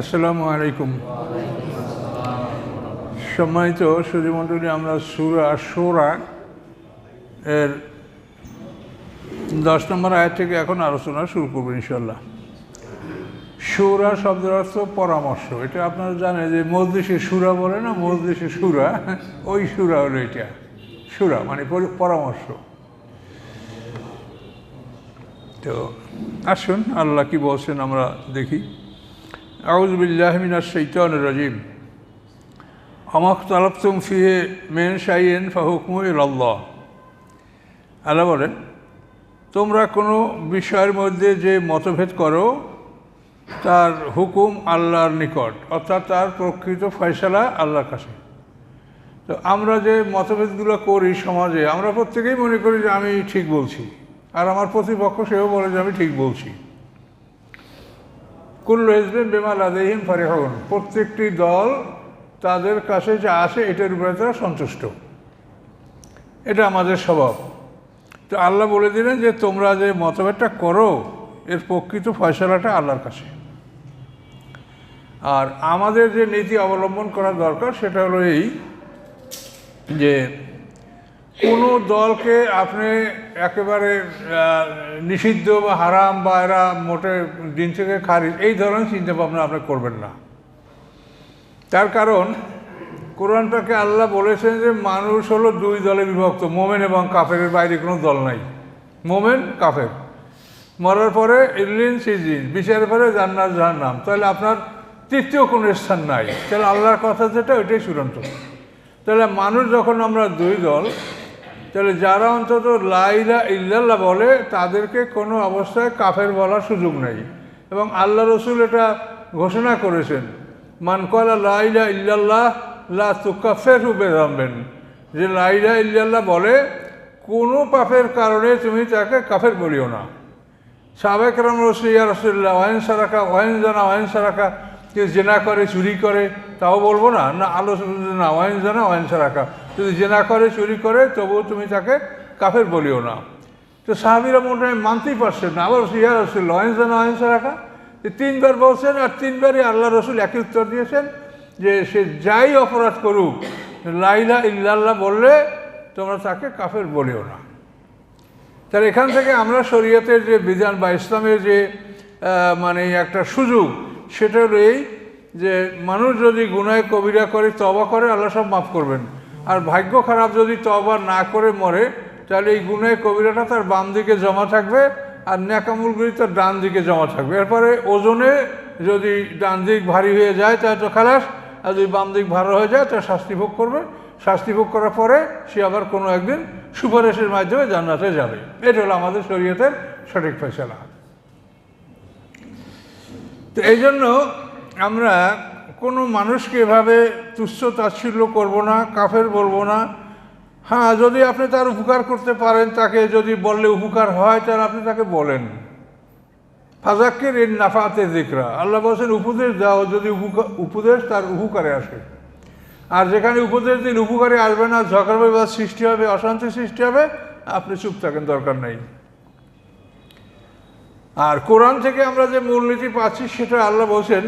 আসসালামু আলাইকুম। সম্মানিত সুধীমণ্ডলী আমরা সুরা সোরা এর দশ নম্বর আয়াত থেকে এখন আলোচনা শুরু করব ইনশাল্লাহ সুরা শব্দের অর্থ পরামর্শ। এটা আপনারা জানেন যে মজলিসে সুরা বলে না, মজলিসে সুরা, ওই সুরা হলো এটা। সুরা মানে পরামর্শ। তো আসুন, আল্লাহ কি বলছেন আমরা দেখি। আমাক মেন আল্লাহ বলেন, তোমরা কোনো বিষয়ের মধ্যে যে মতভেদ করো, তার হুকুম আল্লাহর নিকট, অর্থাৎ তার প্রকৃত ফয়সালা আল্লাহর কাছে। তো আমরা যে মতভেদগুলো করি সমাজে, আমরা প্রত্যেকেই মনে করি যে আমি ঠিক বলছি, আর আমার প্রতিপক্ষ সেও বলে যে আমি ঠিক বলছি। কুল্লু হিজবেন বেমাল আদেহিম ফারেহন প্রত্যেকটি দল তাদের কাছে যা আসে, এটার উপরে তারা সন্তুষ্ট। এটা আমাদের স্বভাব। তো আল্লাহ বলে দিলেন যে, তোমরা যে মতভেদটা করো, এর প্রকৃত ফয়সলাটা আল্লাহর কাছে। আর আমাদের যে নীতি অবলম্বন করা দরকার, সেটা হলো এই যে, কোনো দলকে আপনি একেবারে নিষিদ্ধ বা হারাম বা এরা মোটে দিন থেকে খারিজ, এই ধরনের চিন্তা ভাবনা আপনি করবেন না। তার কারণ, কোরআনটাকে আল্লাহ বলেছেন যে মানুষ হলো দুই দলে বিভক্ত, মোমেন এবং কাফের বাইরে কোনো দল নাই। মোমেন, কাফের। মরার পরে ইল্লিন সিজিন। বিচারের পরে জান্নাত নাম তাহলে আপনার তৃতীয় কোনো স্থান নাই। তাহলে আল্লাহর কথা যেটা, ওইটাই চূড়ান্ত। তাহলে মানুষ যখন আমরা দুই দল তাহলে যারা অন্তত লাইলা ইল্লাল্লাহ বলে, তাদেরকে কোনো অবস্থায় কাফের বলার সুযোগ নেই। এবং আল্লাহ রসুল এটা ঘোষণা করেছেন মানকলা লাইলা ইল্লাল্লাহ লা তুকাফের রূপে জানবেন যে লাইলা ইল্লাল্লাহ বলে, কোনো পাপের কারণে তুমি তাকে কাফের বলিও না। সাবেক রাম রসিয়া রসুল্লাহ ওয়াইন সারাকা, ওয়াইন জানা, ওয়াইন সারাকা কেউ জেনা করে, চুরি করে, তাও বলব না? না আলোচনা না, ওয়াইন জানা, ওয়াইন সারাকা। যদি জেনা করে, চুরি করে, তবুও তুমি তাকে কাফের বলিও না। তো সাহাবিরা মনে হয় মানতেই পারছেন না। আবার ইয়া রসুল্লাহ ওয়াইন জানা ওয়াইন রাখা তিনবার বলছেন আর তিনবারই আল্লাহ রসুল একই উত্তর দিয়েছেন যে সে যাই অপরাধ করুক, লাইলা ইল্লাল্লাহ বললে তোমরা তাকে কাফের বলিও না। তাহলে এখান থেকে আমরা শরীয়তের যে বিধান বা ইসলামের যে মানে একটা সুযোগ, সেটা হলো এই যে মানুষ যদি গুনায় কবিরা করে তবা করে, আল্লাহ সব মাফ করবেন। আর ভাগ্য খারাপ যদি তবা না করে মরে, তাহলে এই গুনায় কবিরাটা তার বাম দিকে জমা থাকবে আর ন্যাকামুলগুলি তার ডান দিকে জমা থাকবে। এরপরে ওজনে যদি ডান দিক ভারী হয়ে যায়, তাহলে তো খালাস, আর যদি বাম দিক ভালো হয়ে যায় তার শাস্তি ভোগ করবে। শাস্তি ভোগ করার পরে সে আবার কোনো একদিন সুপারিশের মাধ্যমে জান্নাতে যাবে। এটা হলো আমাদের শরীয়তের সঠিক ফেসলা তো এই জন্য আমরা কোনো মানুষকে এভাবে তুচ্ছ তাচ্ছিল্য করব না, কাফের বলব না। হ্যাঁ যদি আপনি তার উপকার করতে পারেন, তাকে যদি বললে উপকার হয়, তাহলে আপনি তাকে বলেন। ফাজাক্কের এর নাফাতে দিকরা আল্লাহ বলছেন, উপদেশ দাও যদি উপদেশ তার উপকারে আসে। আর যেখানে উপদেশ দিন উপকারে আসবে না, ঝগড়া বিবাদ সৃষ্টি হবে, অশান্তি সৃষ্টি হবে, আপনি চুপ থাকেন, দরকার নেই। আর কোরআন থেকে আমরা যে মূলনীতি পাচ্ছি, সেটা আল্লাহ বলছেন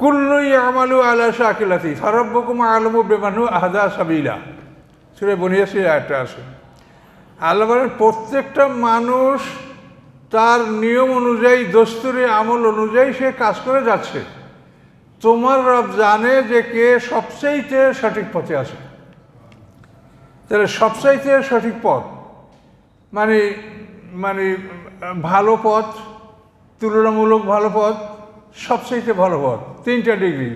কুল্লুই আমালু আলা শাকিলাতি, ফারব্বকুম আলমু বেমানু আহাদা সাবিলা। সুরে বনিয়াসি একটা আছে। আল্লাহ বলেন, প্রত্যেকটা মানুষ তার নিয়ম অনুযায়ী, দস্তুরি আমল অনুযায়ী সে কাজ করে যাচ্ছে। তোমার রব জানে যে কে সবচাইতে সঠিক পথে আছে। তাহলে সবচাইতে সঠিক পথ মানে মানে ভালো পথ, তুলনামূলক ভালো পথ সবচাইতে ভালো পথ তিনটা ডিগ্রি।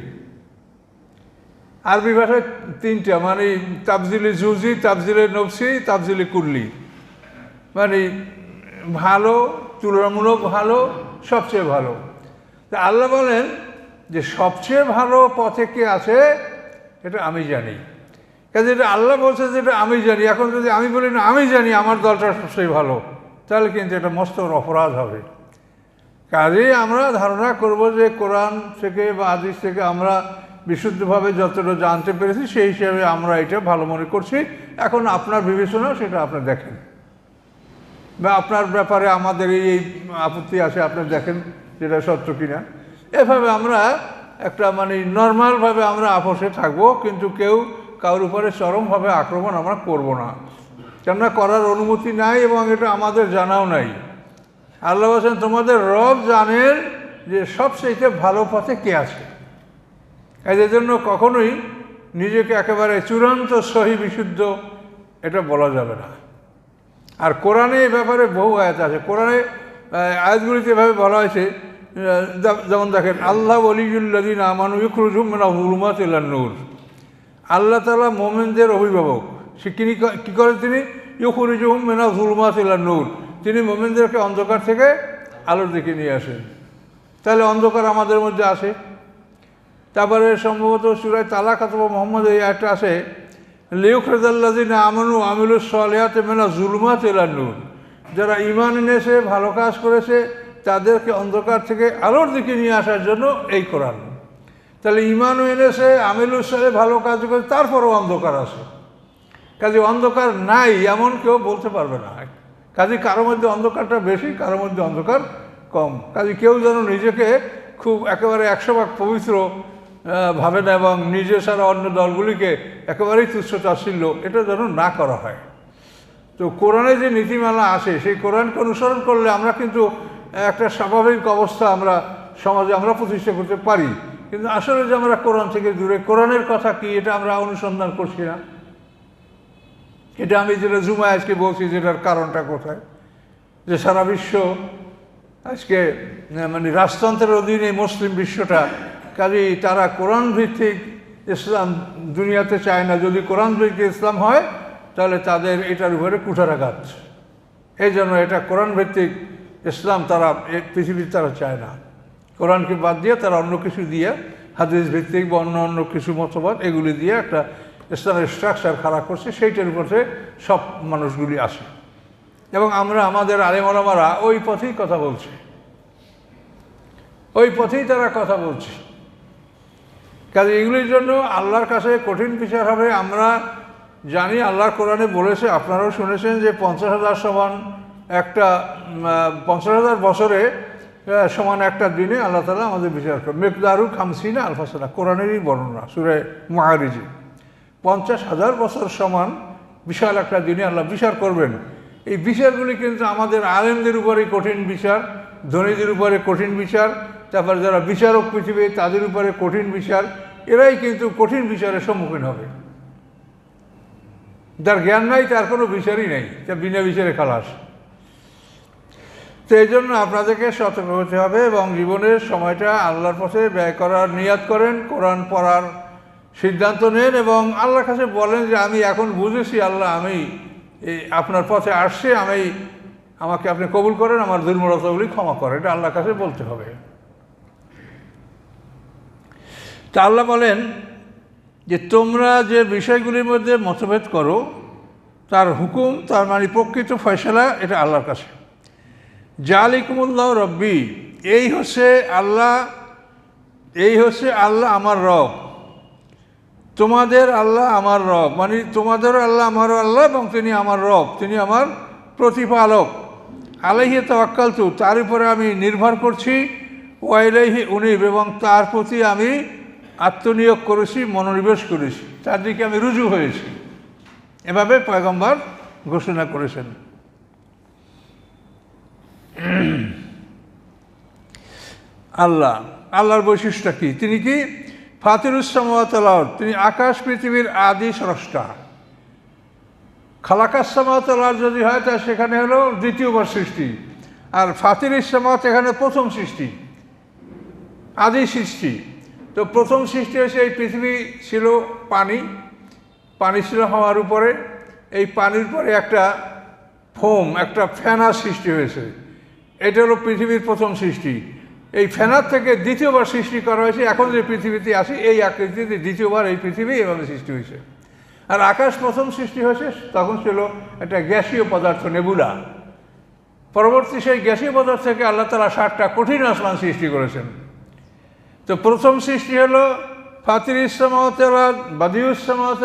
আরবি ভাষায় তিনটা মানে তাবজিলে জুজি তাবজিলে নফসি তাবজিলে কুল্লি। মানে ভালো, তুলনামূলক ভালো, সবচেয়ে ভালো। তা আল্লাহ বলেন যে সবচেয়ে ভালো পথে কে আছে, এটা আমি জানি। কাজে এটা আল্লাহ বলছে যে এটা আমি জানি। এখন যদি আমি বলি না, আমি জানি, আমার দলটা সবচেয়ে ভালো, তাহলে কিন্তু এটা মস্ত অপরাধ হবে। কাজেই আমরা ধারণা করব যে কোরআন থেকে বা আদিস থেকে আমরা বিশুদ্ধভাবে যতটা জানতে পেরেছি, সেই হিসাবে আমরা এটা ভালো মনে করছি। এখন আপনার বিবেচনা সেটা আপনি দেখেন। বা আপনার ব্যাপারে আমাদের এই এই আপত্তি আছে, আপনি দেখেন যেটা সত্য কিনা। এভাবে আমরা একটা মানে নর্মালভাবে আমরা আপোষে থাকব, কিন্তু কেউ কারোর উপরে চরমভাবে আক্রমণ আমরা করব না। কেননা করার অনুমতি নাই এবং এটা আমাদের জানাও নাই। আল্লাহ বলছেন, তোমাদের রব জানেন যে সবচেয়ে ভালো পথে কে আছে। এদের জন্য কখনোই নিজেকে একেবারে চূড়ান্ত সহি বিশুদ্ধ এটা বলা যাবে না। আর কোরআনে এ ব্যাপারে বহু আয়াত আছে। কোরআনে আয়াতগুলিতে এভাবে বলা হয়েছে যেমন দেখেন, আল্লাহ অলিউল্লাদিন আমানু ইকরুজুম মিনা হুরুমাত নূর। আল্লাহ তালা মোমেনদের অভিভাবক। সে কী করে তিনি? ইউখুরিজুম মেনা হুরুমাত নূর। তিনি মোমেনদেরকে অন্ধকার থেকে আলোর দিকে নিয়ে আসেন। তাহলে অন্ধকার আমাদের মধ্যে আসে। তারপরে সম্ভবত সুরায় তালাক অথবা মোহাম্মদ এই একটা আছে লিউখরদাল্লাদিন আমানু আমিলুস সালিয়াতে মেলা জুলমাত নূর। যারা ইমান এনেছে, ভালো কাজ করেছে, তাদেরকে অন্ধকার থেকে আলোর দিকে নিয়ে আসার জন্য এই কোরআন। তাহলে ইমানও এনেছে, আমিলুস সালে ভালো কাজ করে, তারপরও অন্ধকার আছে। কাজে অন্ধকার নাই, এমন কেউ বলতে পারবে না। কাজে কারও মধ্যে অন্ধকারটা বেশি, কারও মধ্যে অন্ধকার কম। কাজে কেউ যেন নিজেকে খুব একেবারে একশো ভাগ পবিত্র ভাবে না এবং নিজে ছাড়া অন্য দলগুলিকে একেবারেই তুচ্ছ তাচ্ছিল্য, এটা যেন না করা হয়। তো কোরআনে যে নীতিমালা আসে, সেই কোরআনকে অনুসরণ করলে আমরা কিন্তু একটা স্বাভাবিক অবস্থা আমরা সমাজে আমরা প্রতিষ্ঠা করতে পারি। কিন্তু আসলে যে আমরা কোরআন থেকে দূরে, কোরআনের কথা কি, এটা আমরা অনুসন্ধান করছি না। এটা আমি যেটা জুমায় আজকে বলছি, যেটার কারণটা কোথায়? যে সারা বিশ্ব আজকে মানে রাজতন্ত্রের অধীনে মুসলিম বিশ্বটা, কাজেই তারা কোরআন ভিত্তিক ইসলাম দুনিয়াতে চায় না। যদি কোরআন ভিত্তিক ইসলাম হয়, তাহলে তাদের এটার উপরে কুঠারাঘাত। এই জন্য এটা কোরআন ভিত্তিক ইসলাম তারা পৃথিবীর তারা চায় না। কোরআনকে বাদ দিয়ে তারা অন্য কিছু দিয়ে হাদিস ভিত্তিক বা অন্য অন্য কিছু মতবাদ, এগুলি দিয়ে একটা ইসলামের স্ট্রাকচার খারাপ করছে, সেইটার উপরে সব মানুষগুলি আসে। এবং আমরা, আমাদের আলেমলামারা ওই পথেই কথা বলছি। ওই পথেই তারা কথা বলছে। কাজে এগুলির জন্য আল্লাহর কাছে কঠিন বিচার হবে। আমরা জানি আল্লাহর কোরআনে বলেছে, আপনারাও শুনেছেন যে পঞ্চাশ হাজার সমান একটা, পঞ্চাশ হাজার বছরে সমান একটা দিনে আল্লাহ তালা আমাদের বিচার করবে মেকদারু খামসিনা আলফাসানা, কোরআনেরই বর্ণনা, সুরে মাহারিজি পঞ্চাশ হাজার বছর সমান বিশাল একটা দিনে আল্লাহ বিচার করবেন। এই বিচারগুলি কিন্তু আমাদের আলেমদের উপরে কঠিন বিচার, ধনীদের উপরে কঠিন বিচার, তারপর যারা বিচারক পৃথিবী, তাদের উপরে কঠিন বিচার, এরাই কিন্তু কঠিন বিচারের সম্মুখীন হবে। যার জ্ঞান নাই, তার কোনো বিচারই নেই তা বিনা বিচারে খালাস। তো এই জন্য আপনাদেরকে সতর্ক হতে হবে এবং জীবনের সময়টা আল্লাহর পথে ব্যয় করার নিয়াত করেন, কোরআন পড়ার সিদ্ধান্ত নেন এবং আল্লাহর কাছে বলেন যে, আমি এখন বুঝেছি আল্লাহ, আমি আপনার পথে আসছে, আমি, আমাকে আপনি কবুল করেন, আমার দুর্বলতাগুলি ক্ষমা করেন। এটা আল্লাহর কাছে বলতে হবে। তা আল্লাহ বলেন যে, তোমরা যে বিষয়গুলির মধ্যে মতভেদ করো, তার হুকুম, তার মানে প্রকৃত ফয়সলা, এটা আল্লাহর কাছে। জালিকুমুল্লাহ রব্বি, এই হচ্ছে আল্লাহ, এই হচ্ছে আল্লাহ আমার রব। তোমাদের আল্লাহ আমার রব। মানে তোমাদের আল্লাহ আমার আল্লাহ এবং তিনি আমার রব, তিনি আমার প্রতিপালক। আলাইহি তাওয়াক্কালতু, তার উপরে আমি নির্ভর করছি। ওয়াইলাইহি উনিব, এবং তার প্রতি আমি আত্মনিয়োগ করেছি, মনোনিবেশ করেছি। তার দিকে আমি রুজু হয়েছি। এভাবে পয়গম্বর ঘোষণা করেছেন। আল্লাহ, আল্লাহর বৈশিষ্ট্য কি? তিনি কি ফাতিরুসামাতলার তিনি আকাশ পৃথিবীর আদি স্রষ্টা। খালাকাসামাতলার যদি হয়, তা সেখানে হলো দ্বিতীয়বার সৃষ্টি। আর ফাতির ইসলামাত এখানে প্রথম সৃষ্টি। আদি সৃষ্টি। তো প্রথম সৃষ্টি হয়েছে এই পৃথিবী ছিল পানি। পানি ছিল হওয়ার উপরে। এই পানির পরে একটা ফোম, একটা ফেনার সৃষ্টি হয়েছে। এটা হলো পৃথিবীর প্রথম সৃষ্টি। এই ফেনার থেকে দ্বিতীয়বার সৃষ্টি করা হয়েছে। এখন যে পৃথিবীতে আসি এই আকৃতিতে দ্বিতীয়বার এই পৃথিবী এভাবে সৃষ্টি হয়েছে। আর আকাশ প্রথম সৃষ্টি হয়েছে, তখন ছিল একটা গ্যাসীয় পদার্থ, নেবুলা। পরবর্তী সেই গ্যাসীয় পদার্থ থেকে আল্লাহ তালা ষাটটা কঠিন আসমান সৃষ্টি করেছেন। তো প্রথম সৃষ্টি হলো ফাতির ইসলামাত বাদিউস সামাত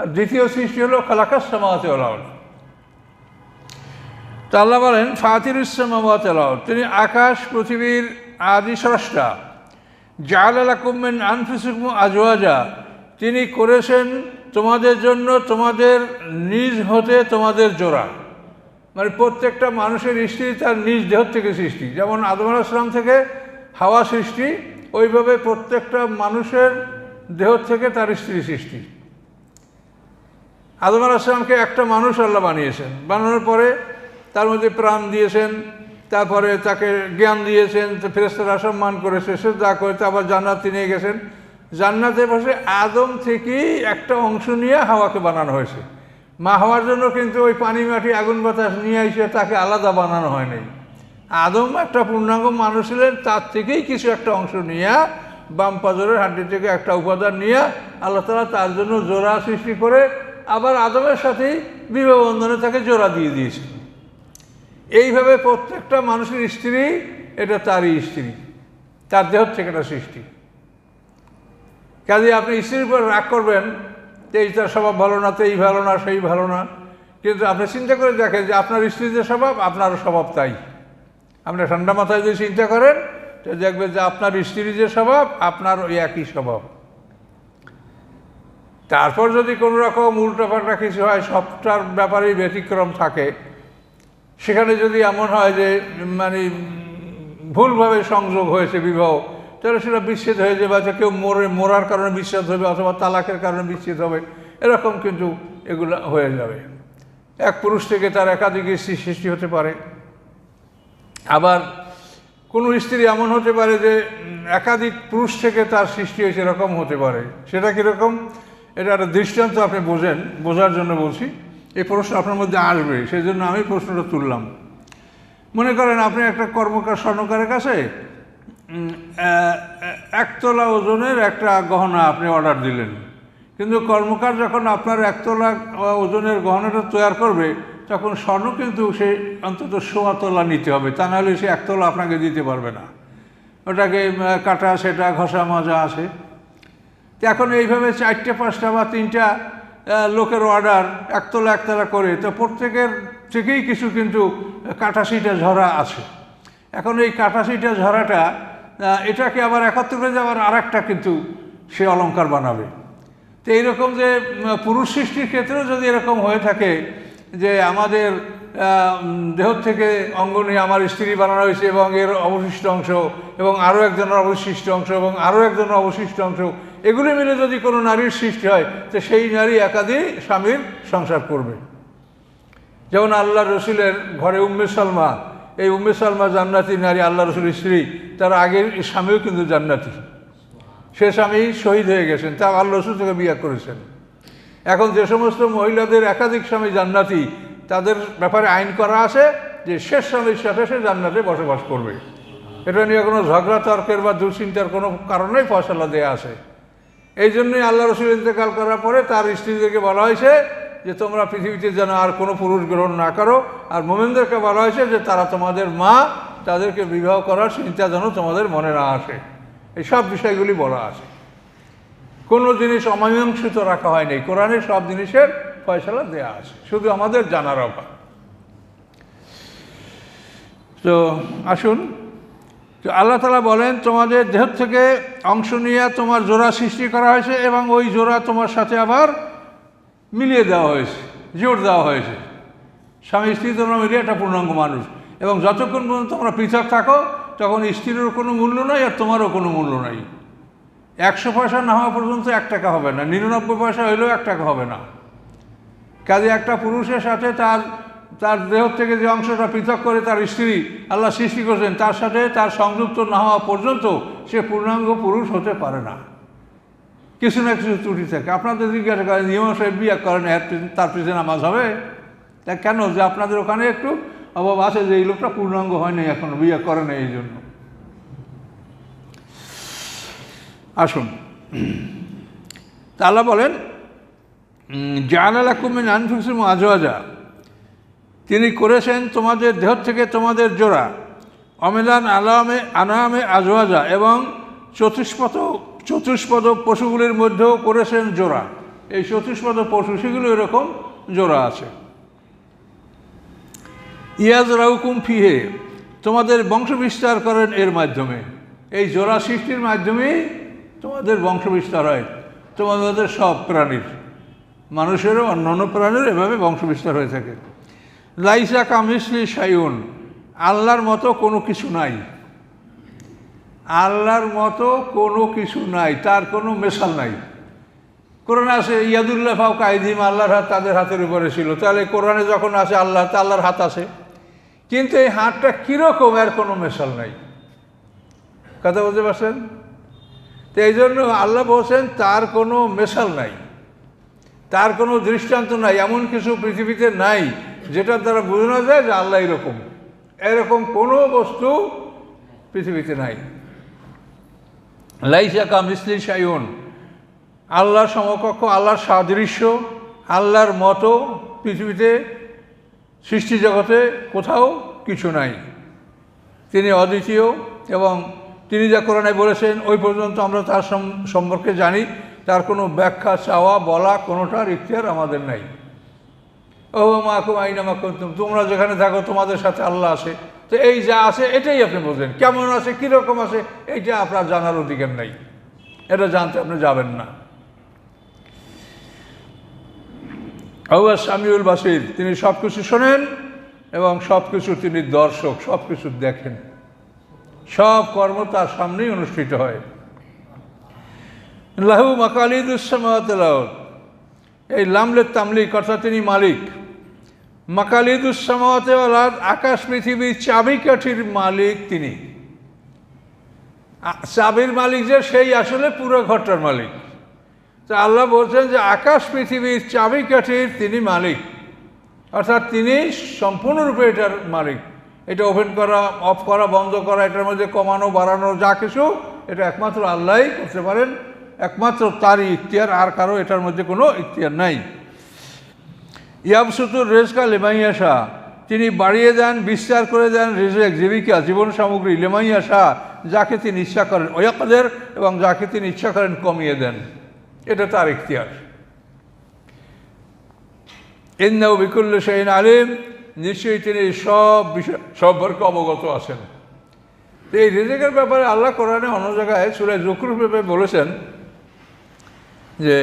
আর দ্বিতীয় সৃষ্টি হলো খালাকাস সামাত আল্লাহ বলেন ফাতির ইসলামাত তিনি আকাশ, পৃথিবীর আদি স্রষ্টা। জাহালাকুমেন আনফিসুকুম আজওয়াজা তিনি করেছেন তোমাদের জন্য তোমাদের নিজ হতে তোমাদের জোড়া। মানে প্রত্যেকটা মানুষের স্ত্রী তার নিজ দেহ থেকে সৃষ্টি। যেমন আদম আসলাম থেকে হাওয়া সৃষ্টি, ওইভাবে প্রত্যেকটা মানুষের দেহ থেকে তার স্ত্রী সৃষ্টি। আদম আসলামকে একটা মানুষ আল্লাহ বানিয়েছেন। বানানোর পরে তার মধ্যে প্রাণ দিয়েছেন, তারপরে তাকে জ্ঞান দিয়েছেন ফেরেস্তারা সম্মান করেছে যা করেছে, আবার জান্নাতে নিয়ে গেছেন। জান্নাতে বসে আদম থেকেই একটা অংশ নিয়ে হাওয়াকে বানানো হয়েছে। মা হওয়ার জন্য কিন্তু ওই পানি মাটি, আগুন বাতাস নিয়ে এসে তাকে আলাদা বানানো হয়নি আদম একটা পূর্ণাঙ্গ মানুষ ছিলেন, তার থেকেই কিছু একটা অংশ নিয়ে, বাম পাজরের হাড্ডি থেকে একটা উপাদান নিয়ে আল্লাহ তালা তার জন্য জোড়া সৃষ্টি করে, আবার আদমের সাথেই বিবাহ বন্ধনে তাকে জোড়া দিয়ে দিয়েছে। এইভাবে প্রত্যেকটা মানুষের স্ত্রী, এটা তারই স্ত্রী। তার দেহ থেকে এটা সৃষ্টি। কাজে আপনি স্ত্রীর উপর রাগ করবেন, যে এই তার স্বভাব ভালো না, তো এই ভালো না, সেই ভালো না। কিন্তু আপনি চিন্তা করে দেখেন যে আপনার স্ত্রীর যে স্বভাব আপনারও স্বভাব তাই। আপনি ঠান্ডা মাথায় যদি চিন্তা করেন, তো দেখবেন যে আপনার স্ত্রীর যে স্বভাব আপনার ওই একই স্বভাব। তারপর যদি কোনো রকম উল্টোপাল্টা কিছু হয়, সবটার ব্যাপারেই ব্যতিক্রম থাকে সেখানে যদি এমন হয় যে মানে ভুলভাবে সংযোগ হয়েছে বিবাহ, তাহলে সেটা বিচ্ছেদ হয়ে যাবে অথবা কেউ মরে, মরার কারণে বিচ্ছেদ হবে অথবা তালাকের কারণে বিচ্ছেদ হবে, এরকম কিন্তু এগুলো হয়ে যাবে। এক পুরুষ থেকে তার একাধিক স্ত্রী সৃষ্টি হতে পারে। আবার কোনো স্ত্রী এমন হতে পারে যে, একাধিক পুরুষ থেকে তার সৃষ্টি হয়েছে এরকম হতে পারে। সেটা কীরকম? এটা একটা দৃষ্টান্ত আপনি বোঝেন, বোঝার জন্য বলছি। এই প্রশ্ন আপনার মধ্যে আসবে সেই জন্য আমি প্রশ্নটা তুললাম। মনে করেন আপনি একটা কর্মকার স্বর্ণকারের কাছে একতলা ওজনের একটা গহনা আপনি অর্ডার দিলেন। কিন্তু কর্মকার যখন আপনার একতলা ওজনের গহনাটা তৈরি করবে, তখন স্বর্ণ কিন্তু সে অন্তত সোয়া তোলা নিতে হবে, তা নাহলে সে একতলা আপনাকে দিতে পারবে না। ওটাকে কাটা, সেটা, ঘষা, মাজা আছে। তো এখন এইভাবে চারটে, পাঁচটা বা তিনটা লোকের অর্ডার একতলা একতলা করে। তো প্রত্যেকের থেকেই কিছু কিন্তু কাটাশিটা ঝরা আছে। এখন এই কাটাশিটা ঝরাটা এটাকে আবার একত্র করে যাওয়ার আর একটা কিন্তু সে অলংকার বানাবে। তো এইরকম যে পুরুষ সৃষ্টির ক্ষেত্রেও যদি এরকম হয়ে থাকে যে আমাদের দেহ থেকে অঙ্গ নিয়ে আমার স্ত্রী বানানো হয়েছে এবং এর অবশিষ্ট অংশ এবং আরও একজনের অবশিষ্ট অংশ এবং আরও একজনের অবশিষ্ট অংশ এগুলি মিলে যদি কোনো নারীর সৃষ্টি হয়, তো সেই নারী একাধিক স্বামীর সংসার করবে। যেমন আল্লাহ রসুলের ঘরে উম্মে সালমা, এই উম্মে সালমা জান্নাতি নারী, আল্লাহ রসুলের স্ত্রী, তার আগের স্বামীও কিন্তু জান্নাতি। সে স্বামী শহীদ হয়ে গেছেন, তা আল্লাহ রসুল থেকে বিয়ে করেছেন। এখন যে সমস্ত মহিলাদের একাধিক স্বামী জান্নাতি, তাদের ব্যাপারে আইন করা আছে যে শেষ স্বামীর সাথে সে জান্নাতে বসবাস করবে। এটা নিয়ে কোনো ঝগড়া, তর্কের বা দুশ্চিন্তার কোনো কারণেই ফসলা দেয়া আছে। এই জন্যই আল্লাহ রসুল ইন্তেকাল করার পরে তার স্ত্রীদেরকে বলা হয়েছে যে তোমরা পৃথিবীতে যেন আর কোনো পুরুষ গ্রহণ না করো। আর মোমেনদেরকে বলা হয়েছে যে তারা তোমাদের মা, তাদেরকে বিবাহ করার চিন্তা যেন তোমাদের মনে না আসে। এই সব বিষয়গুলি বলা আছে। কোনো জিনিস অমীমাংসিত রাখা হয়নি কোরআনের সব জিনিসের ফয়সলা দেয়া আছে। শুধু আমাদের জানার অভাব। তো আসুন তো আল্লাহ তালা বলেন, তোমাদের দেহ থেকে অংশ নিয়ে তোমার জোড়া সৃষ্টি করা হয়েছে এবং ওই জোড়া তোমার সাথে আবার মিলিয়ে দেওয়া হয়েছে জোর দেওয়া হয়েছে। স্বামী স্ত্রী তোমরা মিলিয়ে একটা পূর্ণাঙ্গ মানুষ। এবং যতক্ষণ পর্যন্ত তোমরা পৃথক থাকো, তখন স্ত্রীরও কোনো মূল্য নাই আর তোমারও কোনো মূল্য নাই। একশো পয়সা না হওয়া পর্যন্ত এক টাকা হবে না, নিরানব্বই পয়সা হইলেও এক টাকা হবে না। কাজে একটা পুরুষের সাথে তার তার দেহ থেকে যে অংশটা পৃথক করে তার স্ত্রী আল্লাহ সৃষ্টি করেছেন, তার সাথে তার সংযুক্ত না হওয়া পর্যন্ত সে পূর্ণাঙ্গ পুরুষ হতে পারে না। কিছু না কিছু ত্রুটি থাকে। আপনাদের জিজ্ঞাসা করেন ইমাম সাহেব বিয়ে করেন তার পিছনে নামাজ হবে। তা কেন যে আপনাদের ওখানে একটু অভাব আছে যে এই লোকটা পূর্ণাঙ্গ হয়নি এখন বিয়ে করে না এই জন্য। আসুন। তা আল্লাহ বলেন জানালা কুমিন আনফুসিম আজওয়াজা। তিনি করেছেন তোমাদের দেহ থেকে তোমাদের জোড়া। অমেলান আলামে আনামে আজওয়াজা এবং চতুষ্পদ চতুষ্পদ পশুগুলির মধ্যেও করেছেন জোড়া। এই চতুষ্পদ পশু, সেগুলো এরকম জোড়া আছে। ইয়াজ রাউকুম ফিহে, তোমাদের বংশ বিস্তার করেন এর মাধ্যমে। এই জোড়া সৃষ্টির মাধ্যমেই তোমাদের বংশবিস্তার হয়। তোমাদের সব প্রাণীর, মানুষেরও অন্যান্য প্রাণীর এভাবে বংশবিস্তার হয়ে থাকে। লাইসা কামিসলি সায়ুন আল্লাহর মতো কোনো কিছু নাই। আল্লাহর মতো কোনো কিছু নাই, তার কোনো মেশাল নাই। কোরআনে আছে, ইয়াদুল্লাহ ফাউ কায়দিম আল্লাহর হাত তাদের হাতের উপরে ছিল। তাহলে কোরআনে যখন আছে আল্লাহ, তা আল্লাহর হাত আছে। কিন্তু এই হাতটা কীরকম, এর কোনো মেশাল নাই। কথা বলতে পারছেন? তো এই জন্য আল্লাহ বলছেন, তার কোনো মেশাল নাই। তার কোনো দৃষ্টান্ত নাই, এমন কিছু পৃথিবীতে নাই। যেটার দ্বারা বোঝানো যায় যে আল্লাহ এরকম। এরকম কোনো বস্তু পৃথিবীতে নাই। লাইসা কামিসলি সাইন আল্লাহর সমকক্ষ, আল্লাহর সাদৃশ্য, আল্লাহর মতো পৃথিবীতে, সৃষ্টি জগতে কোথাও কিছু নাই। তিনি অদ্বিতীয় এবং তিনি যা কোরআনে বলেছেন, ওই পর্যন্ত আমরা তার সম্পর্কে জানি। তার কোনো ব্যাখ্যা, চাওয়া, বলা কোনোটার ইতিহার আমাদের নাই। ও মাকুম আইনা মাকুম তোমরা যেখানে থাকো, তোমাদের সাথে আল্লাহ আছে তো এই যা আছে এটাই আপনি বোঝেন কেমন আছে কীরকম আছে এইটা আপনার জানার অধিকার নাই। এটা জানতে আপনি যাবেন না। আউয়া সামিউল বাসির তিনি সব কিছু শোনেন এবং সব কিছু তিনি দর্শক সব কিছু দেখেন। সব কর্ম তার সামনেই অনুষ্ঠিত হয়। লাহু মাকালিদুসামাত এই লামলের তামলিক, অর্থাৎ তিনি মালিক। মাকালিদুসামাতে আকাশ পৃথিবীর চাবিকাঠির মালিক তিনি। চাবির মালিক যে, সেই আসলে পুরো ঘরটার মালিক। তো আল্লাহ বলছেন যে, আকাশ পৃথিবীর চাবিকাঠির তিনি মালিক। অর্থাৎ তিনি সম্পূর্ণরূপে এটার মালিক। এটা ওপেন করা, অফ করা, বন্ধ করা, এটার মধ্যে কমানো, বাড়ানো, যা কিছু, এটা একমাত্র আল্লাহই করতে পারেন। একমাত্র তারই ইখতিয়ার, আর কারও এটার মধ্যে কোনো ইখতিয়ার নাই। ইয়াবসুতুর রেজকা লেমাইয়া শাহ, তিনি বাড়িয়ে দেন, বিস্তার করে দেন রেজেক, জীবিকা, জীবন সামগ্রী লেমাইয়া শাহ, যাকে তিনি ইচ্ছা করেন ওয়াকাদের এবং যাকে তিনি ইচ্ছা করেন কমিয়ে দেন। এটা তার ইখতিয়ার। ইন্নাউ বিকুল্ল শাহিন আলিম, নিশ্চয়ই তিনি সব বিষয় সম্পর্কে অবগত আছেন। এই রেজেকের ব্যাপারে আল্লাহ কোরআনে অন্য জায়গায় সুরায় জুকরুর ব্যাপারে বলেছেন যে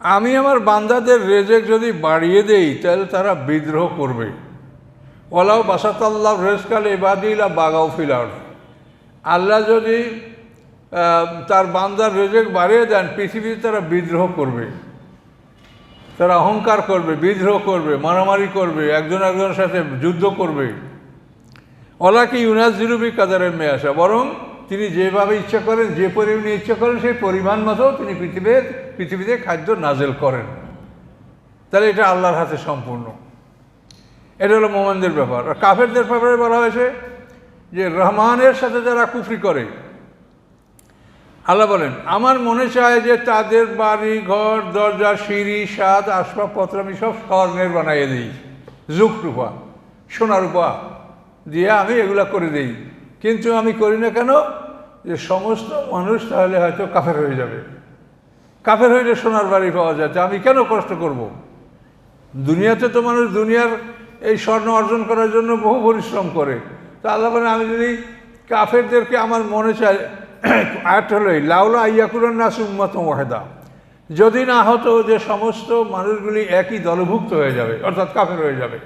আমি আমার বান্দাদের রেজেক যদি বাড়িয়ে দেই, তাহলে তারা বিদ্রোহ করবে। ওলাও বাসাতাল্লাহ রেজকাল এবাদিলা বাগাও ফিলার আল্লাহ যদি তার বান্দার রেজেক বাড়িয়ে দেন, পৃথিবীতে তারা বিদ্রোহ করবে। তারা অহংকার করবে, বিদ্রোহ করবে, মারামারি করবে, একজন একজনের সাথে যুদ্ধ করবে। ওলাকে ইউনাস জিরুবি কাদারের মেয়ে আসা বরং তিনি যেভাবে ইচ্ছা করেন, যে পরিমাণে ইচ্ছা করেন, সেই পরিমাণ মতো তিনি পৃথিবীর, পৃথিবীতে খাদ্য নাজেল করেন। তাহলে এটা আল্লাহর হাতে সম্পূর্ণ। এটা হলো মোমানদের ব্যাপার। আর কাফেরদের ব্যাপারে বলা হয়েছে যে, রহমানের সাথে যারা কুফরি করে, আল্লাহ বলেন, আমার মনে চায় যে তাদের বাড়ি, ঘর, দরজা, সিঁড়ি স্বাদ আসবাবপত্র আমি সব স্বর্ণের বানাইয়ে দিই। যুগ রূপা সোনা রূপা দিয়ে আমি এগুলা করে দিই। কিন্তু আমি করি না কেন? যে সমস্ত মানুষ তাহলে হয়তো কাফের হয়ে যাবে। কাফের হইলে সোনার বাড়ি পাওয়া যায় আমি কেন কষ্ট করব। দুনিয়াতে তো মানুষ দুনিয়ার এই স্বর্ণ অর্জন করার জন্য বহু পরিশ্রম করে। তা আল্লাহ বলেন আমি যদি কাফেরদেরকে আমার মনে চাই হলো এই, লাউলা ইয়াকুরান নাস উম্মাত ওয়াহেদা। যদি না হতো যে সমস্ত মানুষগুলি একই দলভুক্ত হয়ে যাবে অর্থাৎ কাফের হয়ে যাবে।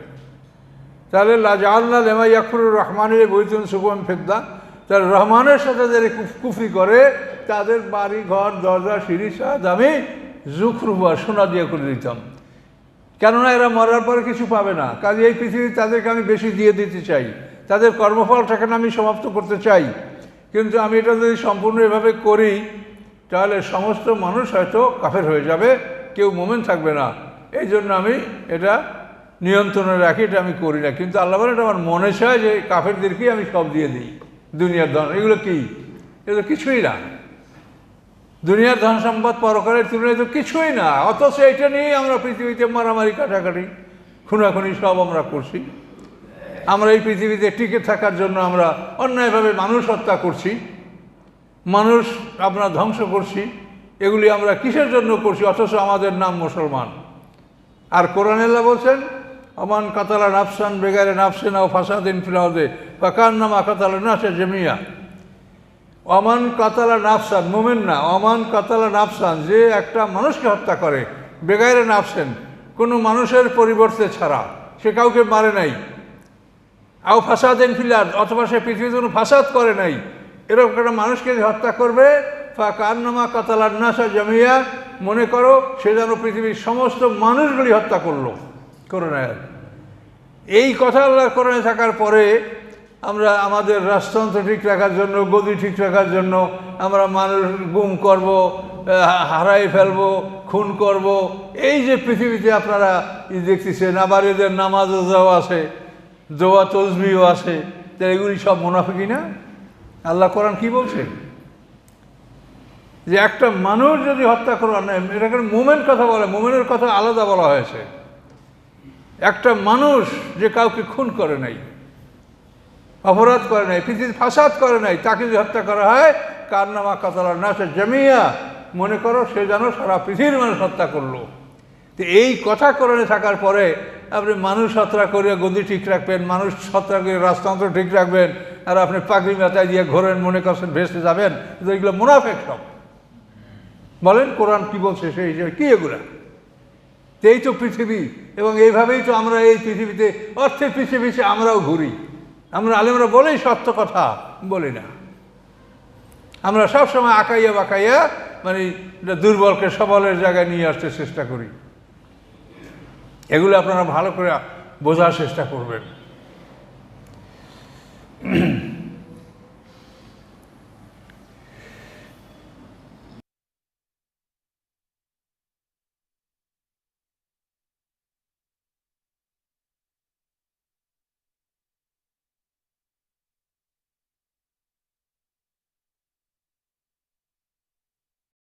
তাহলে লাজাল্লা লেমা ইয়াকুরুর রহমানের বৈতুন সুবম ফেদ্দা তার রহমানের সাথে যারা কুফ- কুফরি করে, তাদের বাড়ি, ঘর, দরজা, সিঁড়ি সাদ আমি জুখরুবা সোনা দিয়ে করে দিতাম। কেননা এরা মরার পরে কিছু পাবে না। কাজে এই পৃথিবী তাদেরকে আমি বেশি দিয়ে দিতে চাই। তাদের কর্মফলটাকে আমি সমাপ্ত করতে চাই। কিন্তু আমি এটা যদি সম্পূর্ণ এভাবে করি, তাহলে সমস্ত মানুষ হয়তো কাফের হয়ে যাবে, কেউ মোমেন থাকবে না। এই জন্য আমি এটা নিয়ন্ত্রণে রাখি, এটা আমি করি না। কিন্তু আল্লাহ বলে এটা আমার মনে চায় যে কাফেরদেরকেই আমি সব দিয়ে দিই। দুনিয়ার ধন, এগুলো কি? এগুলো কিছুই না। দুনিয়ার ধন সম্পদ পরকালের তুলনায় তো কিছুই না। অথচ এটা নিয়েই আমরা পৃথিবীতে মারামারি, কাটাকাটি, খুনাখুনি সব আমরা করছি। আমরা এই পৃথিবীতে টিকে থাকার জন্য আমরা অন্যায়ভাবে মানুষ হত্যা করছি। মানুষ আমরা ধ্বংস করছি। এগুলি আমরা কিসের জন্য করছি? অথচ আমাদের নাম মুসলমান। আর কোরআনেল্লা বলছেন অমান কাতালা নাফসান বেগারে নাফসেনা ও ফাসাদিন ফিরাউদে ফাকার নামা কাতালা নাসে জেমিয়া। অমান কাতালা নাফসান, মোমেন না, অমান কাতালা নাফসান, যে একটা মানুষকে হত্যা করে, বেগাইরে নাফসেন, কোনো মানুষের পরিবর্তে ছাড়া, সে কাউকে মারে নাই। আও ফাসাদেন ফিলার অথবা সে পৃথিবীতে কোনো ফাসাদ করে নাই। এরকম একটা মানুষকে হত্যা করবে ফা কান্নামা কাতালার নাসা জমিয়া, মনে করো সে যেন পৃথিবীর সমস্ত মানুষগুলি হত্যা করল। করোনায়। এই কথা আল্লাহ কোরআনে থাকার পরে আমরা আমাদের রাজতন্ত্র ঠিক রাখার জন্য, গদি ঠিক রাখার জন্য আমরা মানুষ গুম করব হারাই ফেলব, খুন করব। এই যে পৃথিবীতে আপনারা দেখতেছেন, আবার এদের নামাজ রোজাও আছে, দোয়া তসবিও আছে তো এগুলি সব মুনাফিকি না? আল্লাহ কোরআন কি বলছে? যে একটা মানুষ যদি হত্যা করা না এটাকে মোমেন্ট কথা বলে, মোমেনের কথা আলাদা বলা হয়েছে। একটা মানুষ যে কাউকে খুন করে নাই, অপরাধ করে নাই, পৃথিবীতে ফাসাদ করে নাই, তাকে যদি হত্যা করা হয় কার নামা কাতালার নাচে জমিয়া, মনে করো সে যেন সারা পৃথিবীর মানুষ হত্যা করল। তো এই কথা করণে থাকার পরে আপনি মানুষ হত্যা করে গদি ঠিক রাখবেন, মানুষ হত্যা করে রাজতন্ত্র ঠিক রাখবেন, আর আপনি পাগড়ি মাথায় দিয়ে ঘোরেন, মনে করছেন ভেসে যাবেন এগুলো মুনাফেক সব। বলেন কোরআন কি বলছে সেই হিসেবে কি এগুলা? এই তো পৃথিবী, এবং এইভাবেই তো আমরা এই পৃথিবীতে, অর্থের পিছিয়ে পিছিয়ে আমরাও ঘুরি। আমরা আলেমরা বলেই সত্য কথা, বলি না। আমরা সবসময় আঁকাইয়া বাঁকাইয়া মানে দুর্বলকে সবলের জায়গায় নিয়ে আসতে চেষ্টা করি। এগুলো আপনারা ভালো করে বোঝার চেষ্টা করবেন।